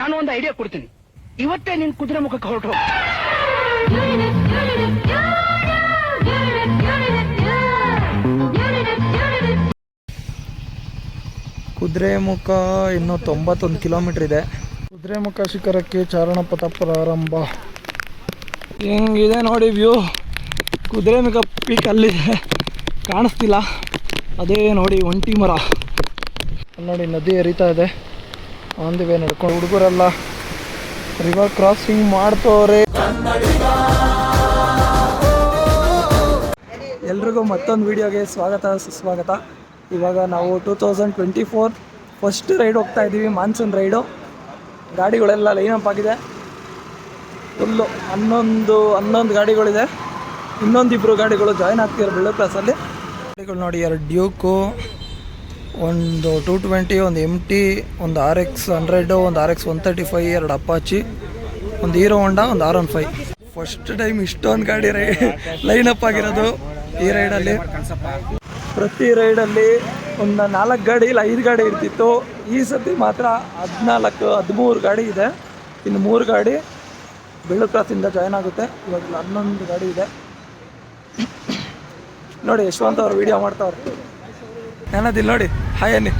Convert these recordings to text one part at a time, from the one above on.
ನಾನು ಒಂದು ಐಡಿಯಾ ಕೊಡ್ತೀನಿ. ಇವತ್ತೇ ನಿನ್ ಕುದುರೆ ಮುಖಕ್ಕೆ ಹೊರಟು ಹೋಗು. ಕುದುರೆಮುಖ ಇನ್ನೂ ತೊಂಬತ್ತೊಂದು ಕಿಲೋಮೀಟರ್ ಇದೆ. ಕುದುರೆಮುಖ ಶಿಖರಕ್ಕೆ ಚಾರಣ ಪಥ ಪ್ರಾರಂಭ. ಹಿಂಗಿದೆ ನೋಡಿ ವ್ಯೂ. ಕುದುರೆಮುಖ ಪೀಕ್ ಅಲ್ಲಿದೆ. ಕಾಣಿಸ್ತಿಲ್ಲ. ಅದೇ ನೋಡಿ ಒಂಟಿ ಮರ. ನೋಡಿ ನದಿ ಹರಿತಾ ಇದೆ. ಆನ್ ವೇ ನಡ್ಕೊಂಡು ಹುಡುಗರೆಲ್ಲ ರಿವರ್ ಕ್ರಾಸಿಂಗ್ ಮಾಡ್ತವ್ರೆ. ಎಲ್ರಿಗೂ ಮತ್ತೊಂದು ವಿಡಿಯೋಗೆ ಸ್ವಾಗತ, ಸುಸ್ವಾಗತ. ಇವಾಗ ನಾವು two thousand twenty four first ride ಹೋಗ್ತಾ ಇದ್ದೀವಿ ಮಾನ್ಸೂನ್ ರೈಡು ಗಾಡಿಗಳೆಲ್ಲ ಲೈನ್ ಅಪ್ ಆಗಿದೆ. ಫುಲ್ಲು ಹನ್ನೊಂದು ಹನ್ನೊಂದು ಗಾಡಿಗಳಿದೆ. ಇನ್ನೊಂದಿಬ್ಬರು ಗಾಡಿಗಳು ಜಾಯ್ನ್ ಆಗ್ತಿದ್ದಾರೆ ಬೆಳ್ಳೆ ಕ್ಲಾಸಲ್ಲಿ ಗಾಡಿಗಳು ನೋಡಿ, ಎರಡು ಡ್ಯೂಕು ಒಂದು ಟೂ ಟ್ವೆಂಟಿ ಒಂದು ಎಂ ಟಿ ಒಂದು ಆರ್ ಎಕ್ಸ್ ಹಂಡ್ರೆಡು ಒಂದು R X one thirty five ಎರಡು ಅಪಾಚಿ ಒಂದು ಹೀರೋ ಹೊಂಡಾ ಒಂದು R one five first time ಇಷ್ಟೊಂದು ಗಾಡಿ ರೈ ಅಪ್ ಆಗಿರೋದು ಈ ರೈಡಲ್ಲಿ ಪ್ರತಿ ರೈಡಲ್ಲಿ ಒಂದು ನಾಲ್ಕು ಗಾಡಿ ಇಲ್ಲ, ಐದು ಗಾಡಿ ಇರ್ತಿತ್ತು. ಈ ಸತಿ ಮಾತ್ರ ಹದಿನಾಲ್ಕು, ಹದಿಮೂರು ಗಾಡಿ ಇದೆ. ಇನ್ನು ಮೂರು ಗಾಡಿ ಬೆಳ್ಳು ಕ್ರಾಸಿಂದ ಜಾಯ್ನ್ ಆಗುತ್ತೆ. ಇವಾಗ ಹನ್ನೊಂದು ಗಾಡಿ ಇದೆ. ನೋಡಿ ಯಶವಂತ ಅವ್ರು ವಿಡಿಯೋ ಮಾಡ್ತಾವ್ರೆ ಏನದಿಲ್ಲ ನೋಡಿ. ಹಾಯ್ ಅನ್ನಿ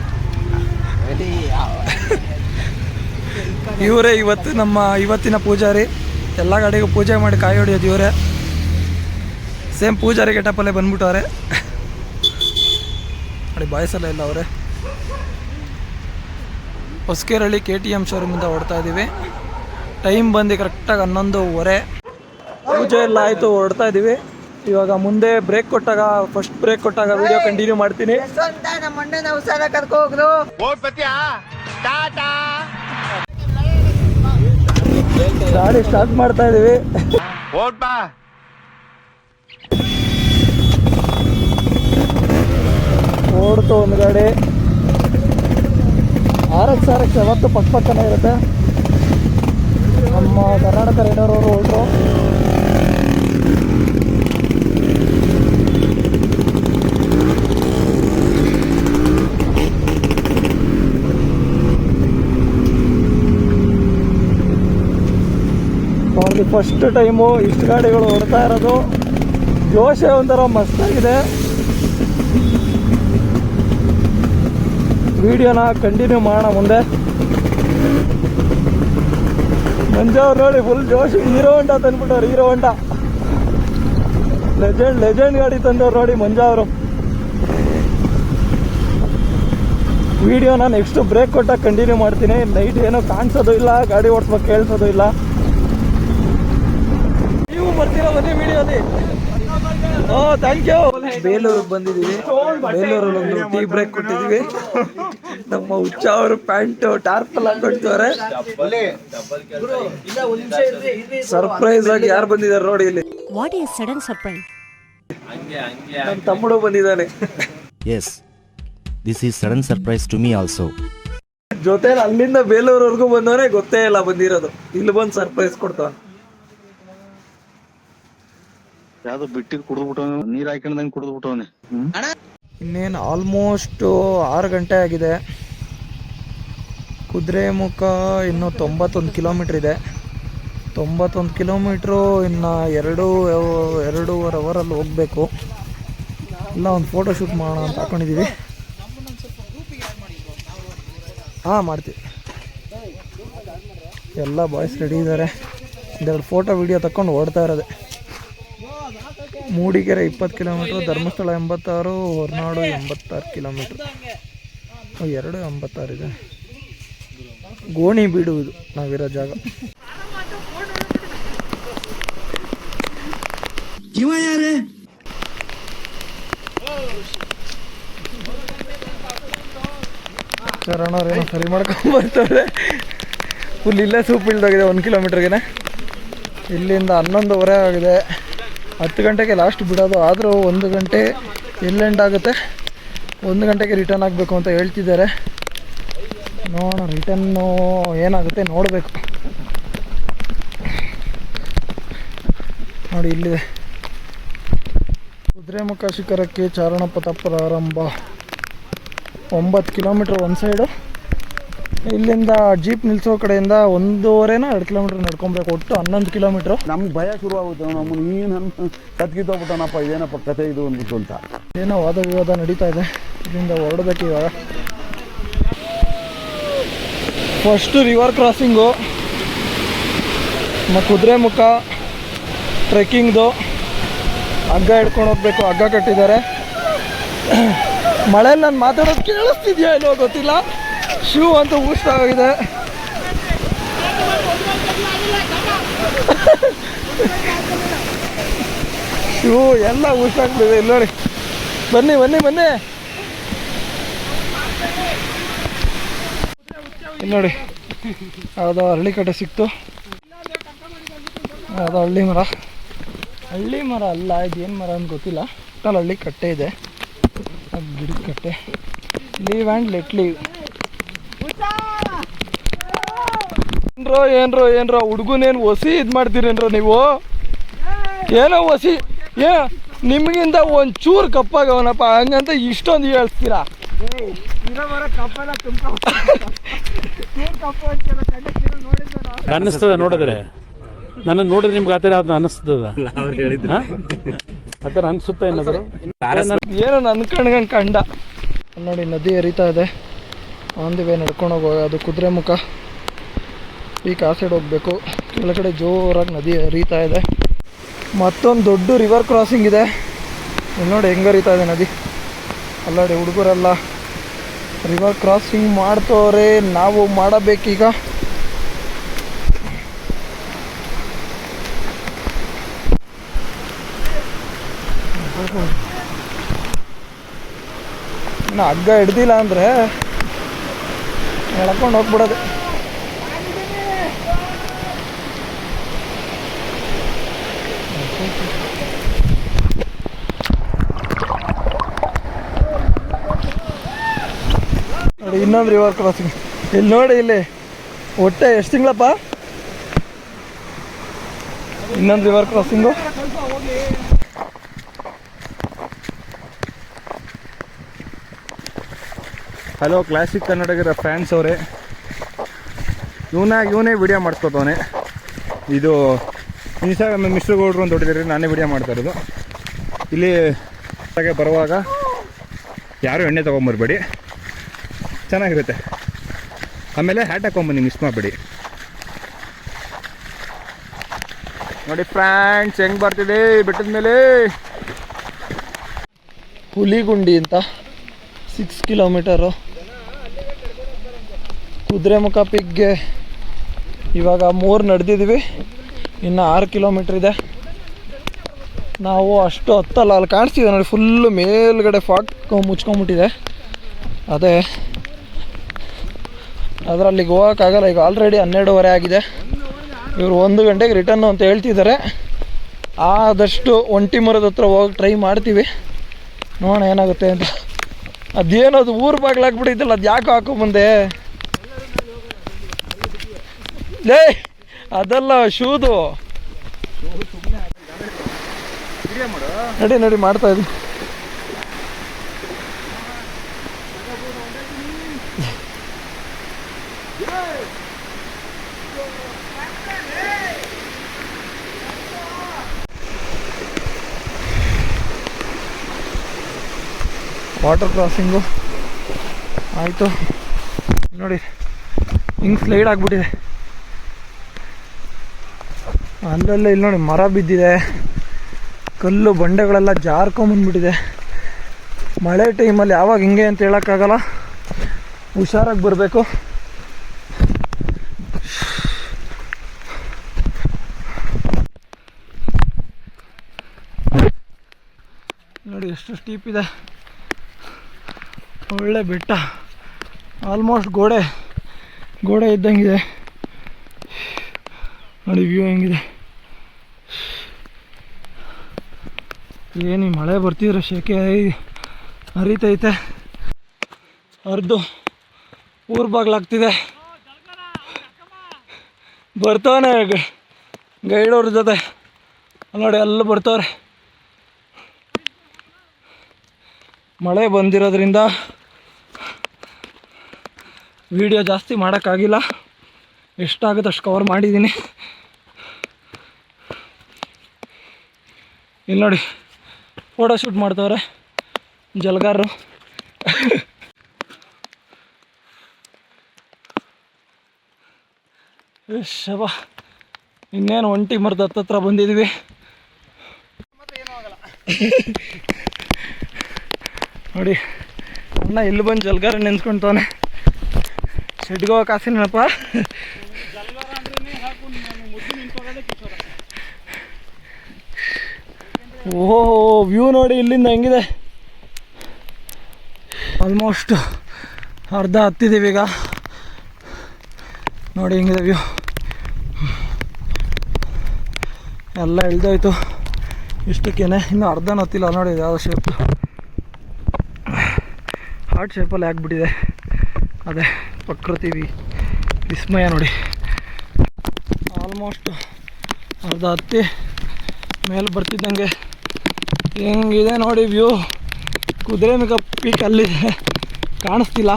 ಇವರೇ ಇವತ್ತು ನಮ್ಮ ಇವತ್ತಿನ ಪೂಜಾರಿ. ಎಲ್ಲ ಗಾಡಿಗೂ ಪೂಜೆ ಮಾಡಿ ಕಾಯಿ ಹೊಡಿಯೋದು ಇವರೇ. ಸೇಮ್ ಪೂಜಾರಿ ಗೆಟಪಲ್ಲೇ ಬಂದ್ಬಿಟ್ಟವ್ರೆ. ನೋಡಿ ಬಾಯ್ಸಲ್ಲ ಇಲ್ಲ ಅವರೇ. ಹೊಸಕೇರಳ್ಳಿ ಕೆ ಟಿ ಎಂ ಶೋರೂಮಿಂದ ಹೊಡ್ತಾ ಇದ್ದೀವಿ ಟೈಮ್ ಬಂದು ಕರೆಕ್ಟಾಗಿ ಹನ್ನೊಂದುವರೆ. ಪೂಜೆ ಎಲ್ಲ ಆಯಿತು ಹೊಡ್ತಾ ಇದ್ದೀವಿ ಇವಾಗ ಮುಂದೆ ಬ್ರೇಕ್ ಕೊಟ್ಟಾಗ ಫಸ್ಟ್ ಬ್ರೇಕ್ ಕೊಟ್ಟಾಗ ವಿಡಿಯೋ ಕಂಟಿನ್ಯೂ ಮಾಡ್ತೀನಿ. ಗಾಡಿ ಸ್ಟಾರ್ಟ್ ಮಾಡ್ತಾ ಇದೀವಿ ಓಡ್ತು ಒಂದು ಗಾಡಿ. ಆರ್ ಎಕ್ಸ್ ಆರ್ ಎಕ್ಸ್ ಯಾವತ್ತು ಪಕ್ಕ ಪಕ್ಕನೇ ಇರುತ್ತೆ. ನಮ್ಮ ಕರ್ನಾಟಕ ರೈಡರ್ ಅವರು ಹೊರಟರು ಫಸ್ಟ್ ಟೈಮು ಇಷ್ಟು ಗಾಡಿಗಳು ಹೊಡ್ತಾ ಇರೋದು. ಜೋಶೆ ಒಂಥರ ಮಸ್ತಾಗಿದೆ ವಿಡಿಯೋನ ಕಂಟಿನ್ಯೂ ಮಾಡೋಣ ಮುಂದೆ. ಮಂಜಾವ್ರು ನೋಡಿ ಫುಲ್ ಜೋಶ್ ಹೀರೋ ಹೊಂಟ ತಂದ್ಬಿಟ್ಟವ್ರು ಹೀರೋ ಹೊಂಟ ಲೆಜೆಂಡ್ ಲೆಜೆಂಡ್ ಗಾಡಿ ತಂದವ್ರು ನೋಡಿ ಮಂಜಾವ್ರು ವಿಡಿಯೋನ ನೆಕ್ಸ್ಟ್ ಬ್ರೇಕ್ ಕೊಟ್ಟಾಗ ಕಂಟಿನ್ಯೂ ಮಾಡ್ತೀನಿ. ನೈಟ್ ಏನೋ ಕಾಣಿಸೋದು ಇಲ್ಲ, ಗಾಡಿ ಓಡಿಸ್ಬೇಕು ಕೇಳಿಸೋದು ಇಲ್ಲ. ಬನ್ನಿ ವಿಡಿಯೋಲಿ ಓ ಥ್ಯಾಂಕ್ ಯು ಬೇಲೂರಿಗೆ ಬಂದಿದ್ದೀವಿ. ಬೇಲೂರಲ್ಲಿ ಒಂದು ಟೀ ಬ್ರೇಕ್ ಕೊಟ್ಟಿದ್ದೀವಿ. ನಮ್ಮ ಹುಚ್ಚ ಅವರು ಪ್ಯಾಂಟ್ ಟಾರ್ಪಲ್ ಹಾಕೊಡ್ತಾರೆ ಸರ್ಪ್ರೈಸ್ ಆಗಿ ಯಾರು ಬಂದಿದ್ದಾರೆ ನೋಡಿ ಇಲ್ಲಿ. ವಾಟ್ ಈಸ್ ಸಡನ್ ಸರ್ಪ್ರೈಸ್ ನನ್ನ ತಮ್ಮಡು ಬಂದಿದ್ದಾನೆ. Yes this is sudden surprise to me also ಜೊತೆ ಅಲ್ಲಿಂದ ಬೇಲೂರ್ವರೆಗೂ ಬಂದವನೇ ಗೊತ್ತೇ ಇಲ್ಲ ಬಂದಿರೋದು. ಇಲ್ಲಿ ಬಂದು ಸರ್ಪ್ರೈಸ್ ಕೊಡ್ತಾವ ಯಾವ್ದೋ ಬಿಟ್ಟಿದ್ ಕುಡಿದ್ಬಿಟ್ಟವನು ನೀರ್ ಹಾಕೊಂಡಂಗ್ ಕುಡಿದ್ಬಿಟ್ಟವನೆ. ಇನ್ನೇನು ಆಲ್ಮೋಸ್ಟ್ ಆರು ಗಂಟೆ ಆಗಿದೆ. ಕುದುರೆಮುಖ ಇನ್ನೂ ತೊಂಬತ್ತೊಂದು ಕಿಲೋಮೀಟ್ರ್ ಇದೆ. ತೊಂಬತ್ತೊಂದು ಕಿಲೋಮೀಟ್ರು ಇನ್ನು ಎರಡು ಎರಡೂವರೆ ಅವರಲ್ಲಿ ಹೋಗಬೇಕು. ಇಲ್ಲ ಒಂದು ಫೋಟೋ ಶೂಟ್ ಮಾಡೋಣ ಅಂತ ಹಾಕೊಂಡಿದ್ದೀವಿ ಹಾಂ ಮಾಡ್ತೀವಿ. ಎಲ್ಲ ಬಾಯ್ಸ್ ರೆಡಿ ಇದ್ದಾರೆ ಒಂದೆರಡು ಫೋಟೋ ವಿಡಿಯೋ ತಗೊಂಡು ಓಡ್ತಾ ಇರೋದೆ. ಮೂಡಿಗೆರೆ ಇಪ್ಪತ್ತು ಕಿಲೋಮೀಟ್ರ್ ಧರ್ಮಸ್ಥಳ ಎಂಬತ್ತಾರು ಹೊರನಾಡು ಎಂಬತ್ತಾರು ಕಿಲೋಮೀಟ್ರ್. ಎರಡು ಎಂಬತ್ತಾರು ಇದೆ. ಗೋಣಿ ಬೀಡು ಇದು ನಾವಿರೋ ಜಾಗ. ಏನೋ ಸರಿ ಮಾಡ್ಕೊಂಡು ಬರ್ತಾರೆ. ಫುಲ್ ಇಲ್ಲೇ ಸೂಪ್ ಇಳ್ದೋಗಿದೆ ಒಂದು ಕಿಲೋಮೀಟ್ರ್ಗೆ ಇಲ್ಲಿಂದ ಹನ್ನೊಂದುವರೆ ಆಗಿದೆ. ಹತ್ತು ಗಂಟೆಗೆ ಲಾಸ್ಟ್ ಬಿಡೋದು. ಆದರೂ ಒಂದು ಗಂಟೆ ಎಲ್ಲೆಂಡ್ ಆಗುತ್ತೆ? ಒಂದು ಗಂಟೆಗೆ ರಿಟರ್ನ್ ಆಗಬೇಕು ಅಂತ ಹೇಳ್ತಿದ್ದಾರೆ. ನೋಡೋಣ ರಿಟರ್ನು ಏನಾಗುತ್ತೆ ನೋಡಬೇಕು. ನೋಡಿ ಇಲ್ಲಿದೆ. ಕುದುರೆಮುಖ ಶಿಖರಕ್ಕೆ ಚಾರಣಪಥ ಪ್ರಾರಂಭ. ಒಂಬತ್ತು ಕಿಲೋಮೀಟ್ರ್ ಒಂದು ಸೈಡು ಇಲ್ಲಿಂದ ಜೀಪ್ ನಿಲ್ಸೋ ಕಡೆಯಿಂದ ಒಂದೂವರೆನ ಎರಡು ಕಿಲೋಮೀಟರ್ ನಡ್ಕೊಬೇಕು ಒಟ್ಟು ಹನ್ನೊಂದು ಕಿಲೋಮೀಟರ್ ನಮ್ಗೆ ಭಯ ಶುರು ಆಗುತ್ತೆ ನಮ್ಮನ್ನು ನೀನು ನಮ್ಮ ಇದೇನಪ್ಪ ಕತೆ ಇದು ಅಂದ್ಬಿಟ್ಟು ಅಂತ. ಏನೋ ವಾದ ವಿವಾದ ನಡೀತಾ ಇದೆ. ಇಲ್ಲಿಂದ ಹೊರಡಬೇಕು ಇವಾಗ. ಫಸ್ಟು ರಿವರ್ ಕ್ರಾಸಿಂಗು ಮತ್ತು ಕುದುರೆ ಮುಖ ಟ್ರೆಕ್ಕಿಂಗ್ದು ಹಗ್ಗ ಹಿಡ್ಕೊಂಡು ಹೋಗ್ಬೇಕು ಹಗ್ಗ ಕಟ್ಟಿದ್ದಾರೆ. ಮಳೆಯಲ್ಲಿ ನಾನು ಮಾತಾಡೋದು ಕೇಳಿಸ್ತಿದ್ಯಾ ಇಲ್ಲೋ ಗೊತ್ತಿಲ್ಲ. ಶೂ ಅಂತ ಊಸ್ತಾಗಿದೆ ಶೂ ಎಲ್ಲ ಊಸ್ತಾಗ್ಬಿಟ್ಟಿದೆ ಇಲ್ಲಿ ನೋಡಿ. ಬನ್ನಿ ಬನ್ನಿ ಬನ್ನಿ. ಇಲ್ಲಿ ನೋಡಿ, ಯಾವುದೋ ಹಳ್ಳಿ ಕಟ್ಟೆ ಸಿಕ್ತು. ಯಾವುದೋ ಹಳ್ಳಿ ಮರ. ಹಳ್ಳಿ ಮರ ಅಲ್ಲ, ಇದೇನು ಮರ ಅಂತ ಗೊತ್ತಿಲ್ಲ. ಹಳ್ಳಿ ಕಟ್ಟೆ ಇದೆ. ಗಿಡದ ಕಟ್ಟೆ. Leave and let leave. ಏನ್ರೋ ಏನ್ರೋ ಏನ್ರೋ ಹುಡುಗನೇನು ಒಸಿ ಇದು ಮಾಡ್ತೀರೇನ್ರೋ ನೀವು? ಏನೋ ಒಸಿ ಏ ನಿಮಗಿಂತ ಒಂದು ಚೂರು ಕಪ್ಪಾಗವನಪ್ಪ ಹಂಗಂತ ಇಷ್ಟೊಂದು ಹೇಳ್ತೀರಾ? ಅನ್ನಿಸ್ತದ ನೋಡಿದ್ರೆ? ನನ್ನ ನೋಡಿದ್ರೆ ನಿಮ್ಗೆ ಆತರ ಅದು ಅನ್ನಿಸ್ತದ ಆತರ ಅನ್ಸುತ್ತ ಏನಾದ್ರು? ಏನೋ ನನ್ನ ಕಣ್ಗ ಕಂಡ. ನೋಡಿ ನದಿ ಹರಿತಾ ಇದೆ. ಆನ್ ದಿ ವೇ ನಡ್ಕೊಂಡು ಹೋಗುವ ಅದು ಕುದುರೆ ಮುಖ. ಈಗ ಆ ಸೈಡ್ ಹೋಗಬೇಕು. ಕೆಳಗಡೆ ಜೋರಾಗಿ ನದಿ ಹರಿತಾ ಇದೆ. ಮತ್ತೊಂದು ದೊಡ್ಡ ರಿವರ್ ಕ್ರಾಸಿಂಗ್ ಇದೆ. ನೋಡಿ ಹೆಂಗೆ ಹರಿತಾ ಇದೆ ನದಿ. ಅಲ್ಲಾಡಿ ಹುಡುಗರೆಲ್ಲ ರಿವರ್ ಕ್ರಾಸಿಂಗ್ ಮಾಡ್ತವ್ರೆ, ನಾವು ಮಾಡಬೇಕೀಗ. ಇನ್ನು ಹಗ್ಗ ಹಿಡ್ದಿಲ್ಲ ಅಂದರೆ ಎಳ್ಕೊಂಡು ಹೋಗ್ಬಿಡೋದು ನೋಡಿ ಇನ್ನೊಂದು ರಿವರ್ ಕ್ರಾಸಿಂಗ್ ಇಲ್ಲಿ ನೋಡಿ, ಇಲ್ಲಿ ಒಟ್ಟೆ ಎಷ್ಟು ತಿಂಗಳಪ್ಪ? ಇನ್ನೊಂದು ರಿವರ್ ಕ್ರಾಸಿಂಗು ಹಲೋ ಕ್ಲಾಸಿಕ್ ಕನ್ನಡಗರ ಫ್ಯಾನ್ಸ್ ಅವರೇ. ಇವನಾಗ ಇವನೇ ವಿಡಿಯೋ ಮಾಡ್ಕೋತವನೆ ಇದು ಇನ್ಸ್ಟಾಗ್ರಾಮ್ ಮಿಸ್ಟರ್ ಗೌಡ್ರು ಅಂತ ಹೊಡಿದ್ರೆ ನಾನೇ ವಿಡಿಯೋ ಮಾಡ್ತಾ ಇರೋದು. ಇಲ್ಲಿ ಬರುವಾಗ ಯಾರೂ ಎಣ್ಣೆ ತೊಗೊಂಬರ್ಬೇಡಿ. ಚೆನ್ನಾಗಿರುತ್ತೆ. ಆಮೇಲೆ ಹ್ಯಾಟ್ ಹಾಕೊಂಬನ್ನಿ ಮಿಸ್ ಮಾಡಬೇಡಿ. ನೋಡಿ ಫ್ರೆಂಡ್ಸ್ ಹೆಂಗ್ ಬರ್ತಿದೆ? ಬೆಟ್ಟದ ಮೇಲೆ. ಹುಲಿಗುಂಡಿ ಅಂತ. ಸಿಕ್ಸ್ ಕಿಲೋಮೀಟರು ಕುದುರೆಮುಖ ಪಿಗ್ಗೆ. ಇವಾಗ ಮೂರು ನಡೆದಿದ್ದೀವಿ ಇನ್ನು ಆರು ಕಿಲೋಮೀಟ್ರ್ ಇದೆ. ನಾವು ಅಷ್ಟು ಹತ್ತಲ್ಲ, ಅಲ್ಲಿ ಕಾಣಿಸ್ತಿದೆ ನೋಡಿ ಫುಲ್ಲು ಮೇಲ್ಗಡೆ ಫಾಟ್ ಮುಚ್ಕೊಂಬಿಟ್ಟಿದೆ ಅದೇ ಅದರಲ್ಲಿಗೆ ಹೋಗೋಕ್ಕಾಗಲ್ಲ ಈಗ ಆಲ್ರೆಡಿ ಹನ್ನೆರಡುವರೆ ಆಗಿದೆ. ಇವರು ಒಂದು ಗಂಟೆಗೆ ರಿಟರ್ನು ಅಂತ ಹೇಳ್ತಿದ್ದಾರೆ. ಆದಷ್ಟು ಒಂಟಿ ಮರದ ಹತ್ರ ಹೋಗಿ ಟ್ರೈ ಮಾಡ್ತೀವಿ. ನೋಡೋಣ ಏನಾಗುತ್ತೆ ಅಂತ. ಅದೇನು ಅದು ಊರು ಬಾಗಿಲಾಕ್ಬಿಟ್ಟಿದ್ದಲ್ಲ ಅದು ಯಾಕೆ ಮುಂದೆ ಲೇ, ಅದಲ್ಲ ಶೂದು. ನಡಿ ನಡಿ, ಮಾಡ್ತಾ ಇದ್ವಿ ವಾಟರ್ ಕ್ರಾಸಿಂಗು. ಆಯಿತು. ನೋಡಿ, ಹಿಂಗೆ ಸ್ಲೈಡ್ ಆಗಿಬಿಟ್ಟಿದೆ. ಅಲ್ಲಲ್ಲೇ ಇಲ್ಲಿ ನೋಡಿ, ಮರ ಬಿದ್ದಿದೆ. ಕಲ್ಲು ಬಂಡೆಗಳೆಲ್ಲ ಜಾರ್ಕೊಂಬಂದ್ಬಿಟ್ಟಿದೆ ಮಳೆ ಟೈಮಲ್ಲಿ ಯಾವಾಗ ಹಿಂಗೆ ಅಂತ ಹೇಳೋಕ್ಕಾಗಲ್ಲ. ಹುಷಾರಾಗಿ ಬರಬೇಕು. ನೋಡಿ ಎಷ್ಟು ಸ್ಟೀಪ್ ಇದೆ. ಒಳ್ಳೆ ಬೆಟ್ಟ. ಆಲ್ಮೋಸ್ಟ್ ಗೋಡೆ ಗೋಡೆ ಇದ್ದಂಗಿದೆ. ನೋಡಿ ವ್ಯೂ ಹೆಂಗಿದೆ. ಏನು ಮಳೆ ಬರ್ತಿದ್ರೆ ಶೆಕೆ ಹರಿತೈತೆ. ಹರಿದು ಊರು ಬಾಗ್ಲಾಗ್ತಿದೆ. ಬರ್ತಾನೆ ಗೈಡ್ ಅವ್ರ ಜೊತೆ. ನೋಡಿ ಎಲ್ಲ ಬರ್ತಾವ್ರೆ. ಮಳೆ ಬಂದಿರೋದ್ರಿಂದ ವಿಡಿಯೋ ಜಾಸ್ತಿ ಮಾಡೋಕ್ಕಾಗಿಲ್ಲ. ಎಷ್ಟಾಗುತ್ತೆ ಅಷ್ಟು ಕವರ್ ಮಾಡಿದ್ದೀನಿ. ಇಲ್ಲಿ ನೋಡಿ ಫೋಟೋ ಶೂಟ್ ಮಾಡ್ತವ್ರೆ, ಜಲಗಾರರು. ಶಬ ಇನ್ನೇನು ಒಂಟಿ ಮರದ ಹತ್ತತ್ರ ಬಂದಿದ್ವಿ. ನೋಡಿ, ಅಣ್ಣ ಇಲ್ಲಿ ಬಂದು ಜಲ್ಗಾರ ನೆನ್ಸ್ಕೊಂತವನೆ. ಶೆಡ್ಗೆ ಕಾಸಿನ ನೆನಪ ಓಹೋ ವ್ಯೂ ನೋಡಿ ಇಲ್ಲಿಂದ ಹೆಂಗಿದೆ? ಆಲ್ಮೋಸ್ಟ್ ಅರ್ಧ ಹತ್ತಿದ್ದೀವಿ ಈಗ ನೋಡಿ ಹೆಂಗಿದೆ ವ್ಯೂ ಎಲ್ಲ ಇಳ್ದೋಯ್ತು. ಇಷ್ಟಕ್ಕೇನೆ ಇನ್ನು ಅರ್ಧ ಹತ್ತಿಲ್ಲ ನೋಡಿ ಯಾವ ಶೇಪ್ ಹಾರ್ಟ್ ಶೇಪಲ್ಲಿ ಆಗ್ಬಿಟ್ಟಿದೆ. ಅದೇ. ಪ್ರಕೃತಿ ವಿಸ್ಮಯ ನೋಡಿ. ಆಲ್ಮೋಸ್ಟ್ ಅರ್ಧ ಹತ್ತಿ ಮೇಲೆ ಬರ್ತಿದ್ದಂಗೆ. ಹೆಂಗಿದೆ ನೋಡಿ ವ್ಯೂ ಕುದುರೆ ಮಿಗ ಪೀಕ್ ಅಲ್ಲಿದೆ. ಕಾಣಿಸ್ತಿಲ್ಲ.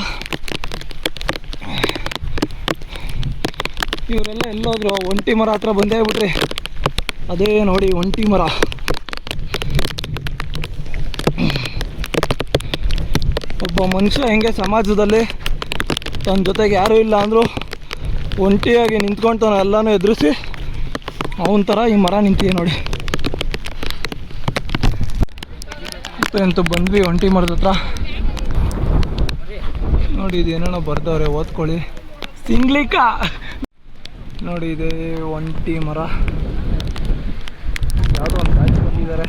ಇವರೆಲ್ಲ ಎಲ್ಲೋದ್ರು, ಒಂಟಿ ಮರ ಹತ್ರ ಬಂದೇ ಬಿಟ್ರಿ. ಅದೇ ನೋಡಿ ಒಂಟಿ ಮರ. ಒಬ್ಬ ಮನುಷ್ಯ ಹೆಂಗೆ ಸಮಾಜದಲ್ಲಿ ತನ್ನ ಜೊತೆಗೆ ಯಾರೂ ಇಲ್ಲ ಅಂದರೂ ಒಂಟಿಯಾಗಿ ನಿಂತ್ಕೊಳ್ತಾನೆ ಎಲ್ಲನೂ ಎದುರಿಸಿ ಅವನ ಥರ ಈ ಮರ ನಿಂತಿದೆ ನೋಡಿ. ಅಂತೂ ಬಂದ್ವಿ ಒಂಟಿ ಮರದ ಹತ್ರ. ನೋಡಿ ಇದೇನೋ ಬರ್ದವ್ರೆ, ಓದ್ಕೊಳ್ಳಿ. ಸಿಂಗ್ಲಿಕ ನೋಡಿ ಇದೆ ಒಂಟಿ ಮರ. ಯಾವುದೋ ಒಂದು ಬಂದಿದ್ದಾರೆ.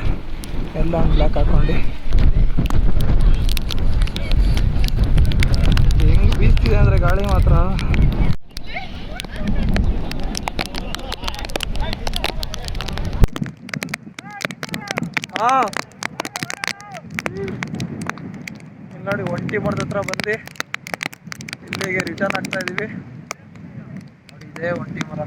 ಎಲ್ಲ ಒಂದು ಬ್ಲಾಕ್ ಹಾಕೊಂಡು ಹೆಂಗ್ ಬೀಸ್ತಿದೆ ಅಂದರೆ ಗಾಳಿ ಮಾತ್ರ. ಹಾಂ ನೋಡಿ ಒಂಟಿ ಮರದ ಹತ್ರ ಬಂದು ಇಲ್ಲಿಗೆ ರಿಟರ್ನ್ ಆಗ್ತಾ ಇದೀವಿ. ನೋಡಿ ಇದೇ ಒಂಟಿ ಮರ.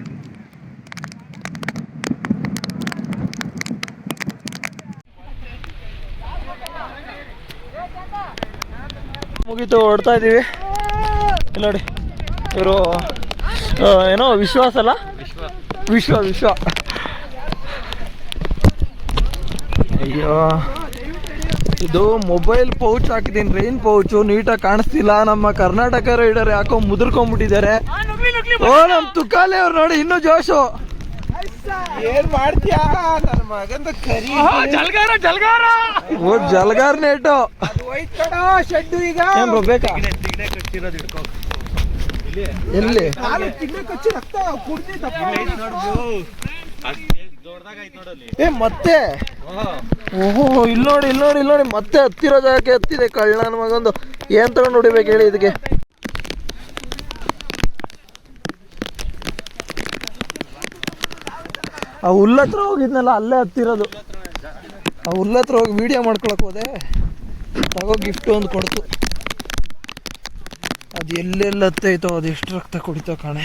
ಮುಗಿತು ಹೊಡ್ತಾ ಇದೀವಿ. ಇಲ್ಲಿ ನೋಡಿ. ಇವರು ಏನೋ ವಿಶ್ವಾಸ ಅಲ್ಲ? ವಿಶ್ವ ವಿಶ್ವ. ಅಯ್ಯೋ. ಇದು ಮೊಬೈಲ್ ಪೌಚ್ ಹಾಕಿದ್ದೀನಿ ರೈನ್ ಪೌಚು ನೀಟಾಗಿ ಕಾಣಿಸ್ತಿಲ್ಲ. ನಮ್ಮ ಕರ್ನಾಟಕ ರೈಡರ್ ಯಾಕೋ ಮುದ್ರಕೊಂಡ್ಬಿಟ್ಟಿದ್ದಾರೆ ಓ ನಮ್ಮ ತುಕಾಲಿ ಅವ್ರು ನೋಡಿ ಇನ್ನೂ ಜೋಶು. ಏನ್ ಮಾಡ್ತೀಯಾ? ನನ್ನ ಮಗಂದ ಕರಿ. ಜಲ್ಗಾರ ಜಲ್ಗಾರ. ಓ ಜಲ್ಗಾರ್ ನೇಟು ಶೆಡ್ಡು ಈಗ ಏನ್ ಬ್ರೋ ಬೇಕಾ? ಎಲ್ಲಿ? ಏ ಮತ್ತೆ? ಓಹೋ ಇಲ್ಲಿ ನೋಡಿ ಇಲ್ಲಿ ನೋಡಿ ಇಲ್ಲಿ ನೋಡಿ ಮತ್ತೆ ಹತ್ತಿರೋ ಜಾಗಕ್ಕೆ ಹತ್ತಿದೆ ಕಳ್ಳನ ಮಗೊಂದು. ಏನ್ ತಗೊಂಡು ಹೊಡಿಬೇಕು ಹೇಳಿ ಇದಕ್ಕೆ? ಆ ಹುಲ್ಲ ಹತ್ರ ಹೋಗಿದ್ನಲ್ಲ ಅಲ್ಲೇ ಹತ್ತಿರೋದು. ಆ ಹುಲ್ಲ ಹತ್ರ ಹೋಗಿ ವಿಡಿಯೋ ಮಾಡ್ಕೊಳಕ್ ಹೋದೆ. ತಗೋ ಗಿಫ್ಟ್ ಒಂದು ಕೊಡ್ತು. ಅದು ಎಲ್ಲೆಲ್ಲ ಹತ್ತೈತೋ ಅದು ಎಷ್ಟು ರಕ್ತ ಕುಡಿತೋ ಕಾಣೆ.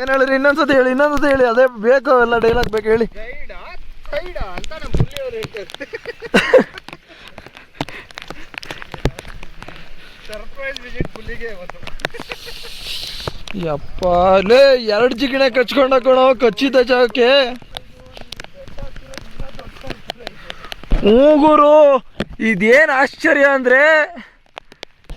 ಏನು ಹೇಳಿರಿ ಇನ್ನೊಂದ್ಸತಿ ಹೇಳಿ ಇನ್ನೊಂದ್ಸತಿ ಹೇಳಿ, ಅದೇ ಬೇಕು, ಎಲ್ಲ ಡೈಲಾಗ್ ಬೇಕು ಹೇಳಿ. ಯಪ್ಪ, ಲೇ, ಎರಡು ಜಿಗಿಣೆ ಕಚ್ಕೊಂಡ ಕಣೋ, ಕಚ್ಚಿದ ಜಾಗಕ್ಕೆ. ಮೂಗುರು ಗುರು, ಇದೇನು ಆಶ್ಚರ್ಯ ಅಂದ್ರೆ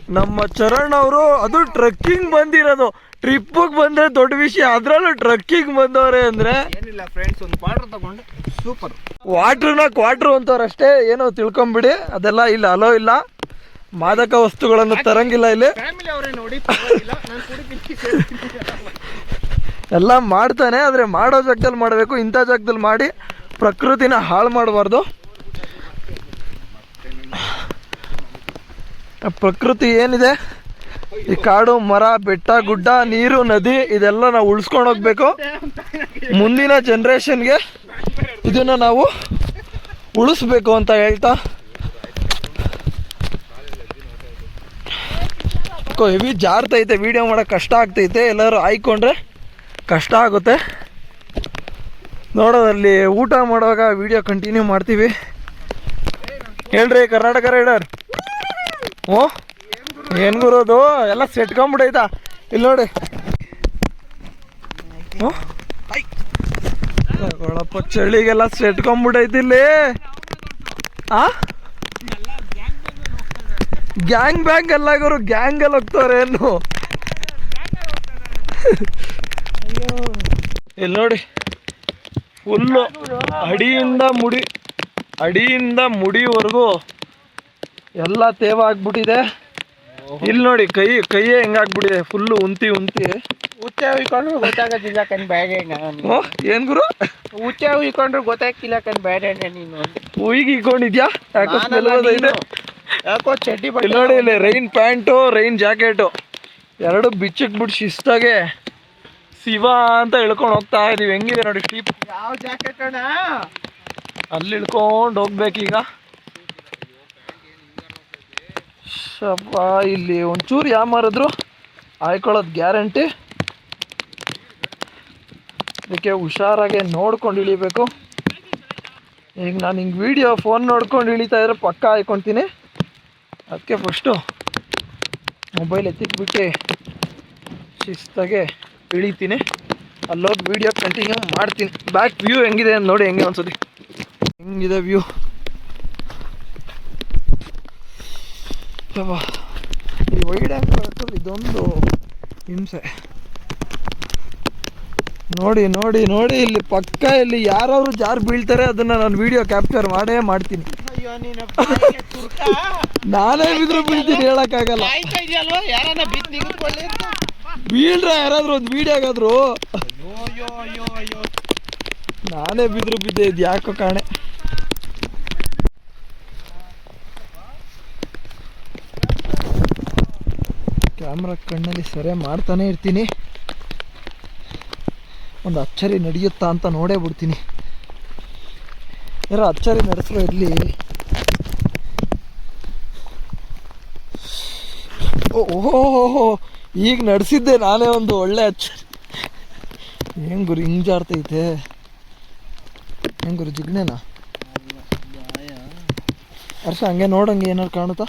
ನಮ್ಮ ಚರಣ್ ಅವರು ಅದು ಟ್ರಕ್ಕಿಂಗ್ ಬಂದಿರೋದು. ಟ್ರಿಪ್ಪಿಗೆ ಬಂದ್ರೆ ದೊಡ್ಡ ವಿಷಯ ಅದ್ರಲ್ಲೂ ಟ್ರಕ್ಕಿಂಗ್ ಬಂದವ್ರೆ ಅಂದ್ರೆ ಏನಿಲ್ಲ ಫ್ರೆಂಡ್ಸ್ ಒಂದು ಕ್ವಾರ್ಟರ್ ತಗೊಂಡು ಸೂಪರ್ ವಾಟ್ರನ್ನ ಕ್ವಾಟ್ರು ಅಂತವ್ರಷ್ಟೇ ಏನೋ ತಿಳ್ಕೊಂಬಿಡಿ ಅದೆಲ್ಲ ಇಲ್ಲ ಅಲೋ ಇಲ್ಲ. ಮಾದಕ ವಸ್ತುಗಳನ್ನು ತರಂಗಿಲ್ಲ ಇಲ್ಲಿ. ಫ್ಯಾಮಿಲಿ ಅವರೇ ನೋಡಿ ಪರವಾಗಿಲ್ಲ ನಾನು ಕುಡಿತೀನಿ ಎಲ್ಲ ಮಾಡ್ತಾನೆ ಆದರೆ ಮಾಡೋ ಜಾಗದಲ್ಲಿ ಮಾಡಬೇಕು ಇಂಥ ಜಾಗದಲ್ಲಿ ಮಾಡಿ ಪ್ರಕೃತಿನ ಹಾಳು ಮಾಡಬಾರ್ದು. ಪ್ರಕೃತಿ ಏನಿದೆ? ಈ ಕಾಡು, ಮರ, ಬೆಟ್ಟ, ಗುಡ್ಡ, ನೀರು, ನದಿ, ಇದೆಲ್ಲ ನಾವು ಉಳಿಸ್ಕೊಂಡು ಹೋಗ್ಬೇಕು. ಮುಂದಿನ ಜನ್ರೇಷನ್ಗೆ ಇದನ್ನು ನಾವು ಉಳಿಸ್ಬೇಕು ಅಂತ ಹೇಳ್ತಾ. ಹೆವಿ ಜಾರ್ತೈತೆ ವಿಡಿಯೋ ಮಾಡೋಕೆ ಕಷ್ಟ ಆಗ್ತೈತೆ. ಎಲ್ಲರೂ ಆಯ್ಕೊಂಡ್ರೆ ಕಷ್ಟ ಆಗುತ್ತೆ. ನೋಡೋದಲ್ಲಿ ಊಟ ಮಾಡುವಾಗ ವಿಡಿಯೋ ಕಂಟಿನ್ಯೂ ಮಾಡ್ತೀವಿ. ಹೇಳ್ರಿ, ಕರ್ನಾಟಕ ರೈಡರ್. ಓ, ಏನ್ ಗುರೋದು ಎಲ್ಲ ಸೆಟ್ಕೊಂಡ್ಬಿಟ್ಟೈತಾ ಇಲ್ಲಿ ನೋಡಿ. ಓಳಪ್ಪ ಚಳಿಗೆಲ್ಲ ಸೆಟ್ಕೊಂಡ್ಬಿಟ್ಟೈತಿ ಇಲ್ಲಿ. ಆ? ಗ್ಯಾಂಗ್ ಬ್ಯಾಂಗ್ ಎಲ್ಲ ಗುರು, ಗ್ಯಾಂಗ್ ಅಲ್ಲಿ ಹೋಗ್ತಾರೆ ಏನು ಇಲ್ಲಿ ನೋಡಿ. ಫುಲ್ಲು ಅಡಿಯಿಂದ ಮುಡಿ, ಅಡಿಯಿಂದ ಮುಡಿವರೆಗೂ ಎಲ್ಲ ತೇವ ಆಗ್ಬಿಟ್ಟಿದೆ. ಇಲ್ಲಿ ನೋಡಿ ಕೈ ಕೈಯೇ ಹೆಂಗಾಗ್ಬಿಟ್ಟಿದೆ ಫುಲ್ಲು ಉಂತಿ ಉಂತಿ. ಹುಚ್ಚೆ ಉಯ್ಕೊಂಡ್ರು ಗೊತ್ತಾಗೋದಿಲ್ಲ ಕಣ್ ಬೇಡ ಓ ಏನ್ ಗುರು? ಹುಚ್ಚೆ ಉಯ್ಕೊಂಡ್ರು ಗೊತ್ತಾಗ್ತಿಲ್ಲ ಕಣ್ ಬೇಡ ನೀನು ಉಯಿಗೆ ಇಕ್ಕೊಂಡಿದ್ಯಾ? ಯಾಕೋ smell ಯಾಕೋ ಚಡ್ಡಿ ಇಲ್ಲಿ ನೋಡಿ ಇಲ್ಲಿ ರೈನ್ ಪ್ಯಾಂಟು ರೈನ್ ಜಾಕೆಟು ಎರಡು ಬಿಚ್ಚಕ್ ಬಿಟ್ಟು ಶಿಸ್ತಾಗೆ ಶಿವ ಅಂತ ಇಳ್ಕೊಂಡು ಹೋಗ್ತಾ ಇದೀವಿ. ಹೆಂಗಿದೆ ನೋಡಿ ಸ್ಟೀಪ್ ಯಾವ ಜಾಕೆಟ್ ಅಣ್ಣ? ಅಲ್ಲಿ ಇಳ್ಕೊಂಡು ಹೋಗ್ಬೇಕೀಗ. ಶಪ್ಪ ಇಲ್ಲಿ ಒಂಚೂರು ಯಾವ ಮಾರಿದ್ರು ಆಯ್ಕೊಳ್ಳೋದು ಗ್ಯಾರಂಟಿ. ಅದಕ್ಕೆ ಹುಷಾರಾಗೆ ನೋಡ್ಕೊಂಡು ಇಳಿಬೇಕು. ಈಗ ನಾನು ಹಿಂಗೆ ವೀಡಿಯೋ ಫೋನ್ ನೋಡ್ಕೊಂಡು ಇಳಿತಾ ಇದ್ರೆ ಪಕ್ಕ ಆಯ್ಕೊತೀನಿ. ಅದಕ್ಕೆ ಫಸ್ಟು ಮೊಬೈಲ್ ಎತ್ತಿಕ್ಬಿಟ್ಟು ಶಿಸ್ತಾಗೆ ಇಳಿತೀನಿ. ಅಲ್ಲೋಗಿ ವೀಡಿಯೋ ಕಂಟಿನ್ಯೂ ಮಾಡ್ತೀನಿ. ಬ್ಯಾಕ್ ವ್ಯೂ ಹೆಂಗಿದೆ ಅಂತ ನೋಡಿ, ಹೆಂಗೆ ಒಂದ್ಸತಿ ಹೆಂಗಿದೆ ವ್ಯೂ ಈ ವೈಡ್ ಆ್ಯಂಗಲ್ ಇದೊಂದು ಹಿಂಸೆ. ನೋಡಿ ನೋಡಿ ನೋಡಿ ಇಲ್ಲಿ ಪಕ್ಕ ಇಲ್ಲಿ ಯಾರಾದ್ರು ಜಾರ್ ಬೀಳ್ತಾರೆ ಅದನ್ನ ನಾನು ವಿಡಿಯೋ ಕ್ಯಾಪ್ಚರ್ ಮಾಡೇ ಮಾಡ್ತೀನಿ. ಅಯ್ಯೋ ನೀನು ಬಿದ್ರು ಬೀಳ್ತೀನಿ ಹೇಳಕ್ಕಾಗಲ್ಲ. ಬೀಳ್ರ ಯಾರಾದ್ರೂ ಒಂದು ವಿಡಿಯೋಗಾದ್ರು? ನಾನೇ ಬಿದ್ರು ಬಿದ್ದೆ ಇದು ಯಾಕೋ ಕಾಣೆ. ಕ್ಯಾಮ್ರಾ ಕಣ್ಣಲ್ಲಿ ಸೆರೆ ಮಾಡ್ತಾನೆ ಇರ್ತೀನಿ. ಒಂದು ಅಚ್ಚರಿ ನಡೆಯುತ್ತಾ ಅಂತ ನೋಡೇ ಬಿಡ್ತೀನಿ. ಯಾರೋ ಅಚ್ಚರಿ ನಡೆಸೋ ಇರಲಿ. ಓಹೋ ಈಗ ನಡೆಸಿದ್ದೆ ನಾನೇ ಒಂದು ಒಳ್ಳೆ ಅಚ್ಚರಿ. ಹೆಂಗ್ ಗುರು, ಹಿಂಗ್ ಜಾರ್ತೈತೆ ಹೆಂಗ್ ಗುರು, ಜಿಗ್ನೇನಾ? ಹರ್ಷ, ಹಂಗೆ ನೋಡಂಗೆ ಏನಾರು ಕಾಣುತ್ತಾ?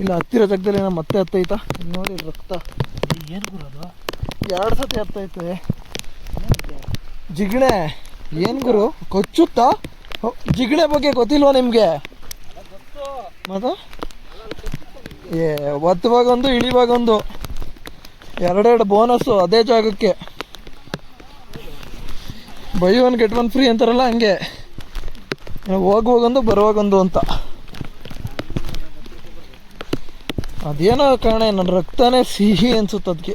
ಇಲ್ಲ ಹತ್ತಿರ ಜಾಗದಲ್ಲಿ ಏನೋ ಮತ್ತೆ ಹತ್ತೈತಾ? ನೋಡಿ ರಕ್ತ. ಏನು ಗುರು ಎರಡು ಸತಿ ಹತ್ತೈತೆ. ಜಿಗಣೆ ಏನು ಗುರು? ಕೊಚ್ಚುತ್ತಾ? ಜಿಗಣೆ ಬಗ್ಗೆ ಗೊತ್ತಿಲ್ವಾ ನಿಮಗೆ? ಮತ್ತು? ಏ ಒತ್ತುವಾಗೊಂದು ಇಳಿವಾಗೊಂದು. ಎರಡೆರಡು ಬೋನಸ್ಸು ಅದೇ ಜಾಗಕ್ಕೆ. Buy one get one free ಅಂತಾರಲ್ಲ ಹಂಗೆ. ಹೋಗುವಾಗೊಂದು ಬರುವಾಗೊಂದು ಅಂತ. ಅದೇನೋ ಕಾರಣ ನನ್ನ ರಕ್ತನೇ ಸಿಹಿ ಅನ್ಸುತ್ತೆ ಅದಕ್ಕೆ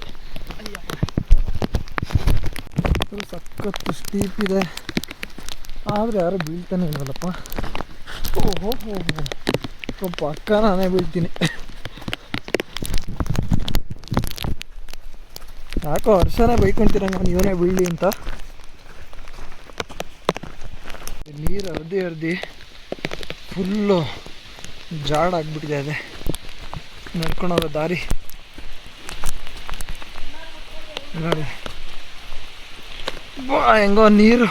ಸಖತ್ತು ಸ್ಟೀಪ್ ಇದೆ. ಆದರೆ ಯಾರು ಬೀಳ್ತಾನೆ ಇಲ್ವಲ್ಲಪ್ಪ. ಓಹೋ, ಹೋ ಅಕ್ಕ ನಾನೇ ಬೀಳ್ತೀನಿ. ಯಾಕೋ ವರ್ಷನೇ ಬೈಕೊಂತೀರಂಗ ಇವನೇ ಬೀಳಲಿ ಅಂತ. ನೀರು ಹರಿದಿ ಹರಿದಿ ಫುಲ್ಲು ಜಾಡಾಗ್ಬಿಟ್ಟಿದೆ ಅದೇ. ನಡ್ಕೊಂಡು ದಾರಿ. ನೋಡಿ. ಹೆಂಗೋ ನೀರು.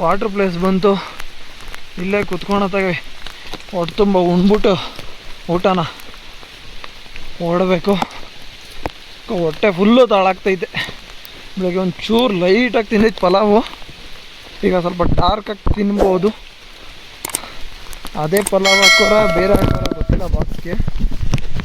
ವಾಟ್ರ್ ಪ್ಲೇಸ್ ಬಂತು. ಇಲ್ಲೇ ಕುತ್ಕೊಳತ್ತಾಗೆ ಹೊಟ್ಟೆ ತುಂಬ ಉಣ್ಬಿಟ್ಟು ಊಟನ ಓಡಬೇಕು. ಹೊಟ್ಟೆ ಫುಲ್ಲು ತಾಳಾಗ್ತೈತೆ. ಬೆಳಗ್ಗೆ ಒಂದು ಚೂರು ಲೈಟಾಗಿ ತಿಂದಿದ್ದು ಪಲಾವು. ಈಗ ಸ್ವಲ್ಪ ಡಾರ್ಕಾಗಿ ತಿನ್ಬೋದು. ಅದೇ ಪಲಾವ್ ಹಾಕೋರ ಬೇರೆ ಹಾಕೋರ ಗೊತ್ತಿಲ್ಲ ಬಾಕ್ಸ್ಗೆ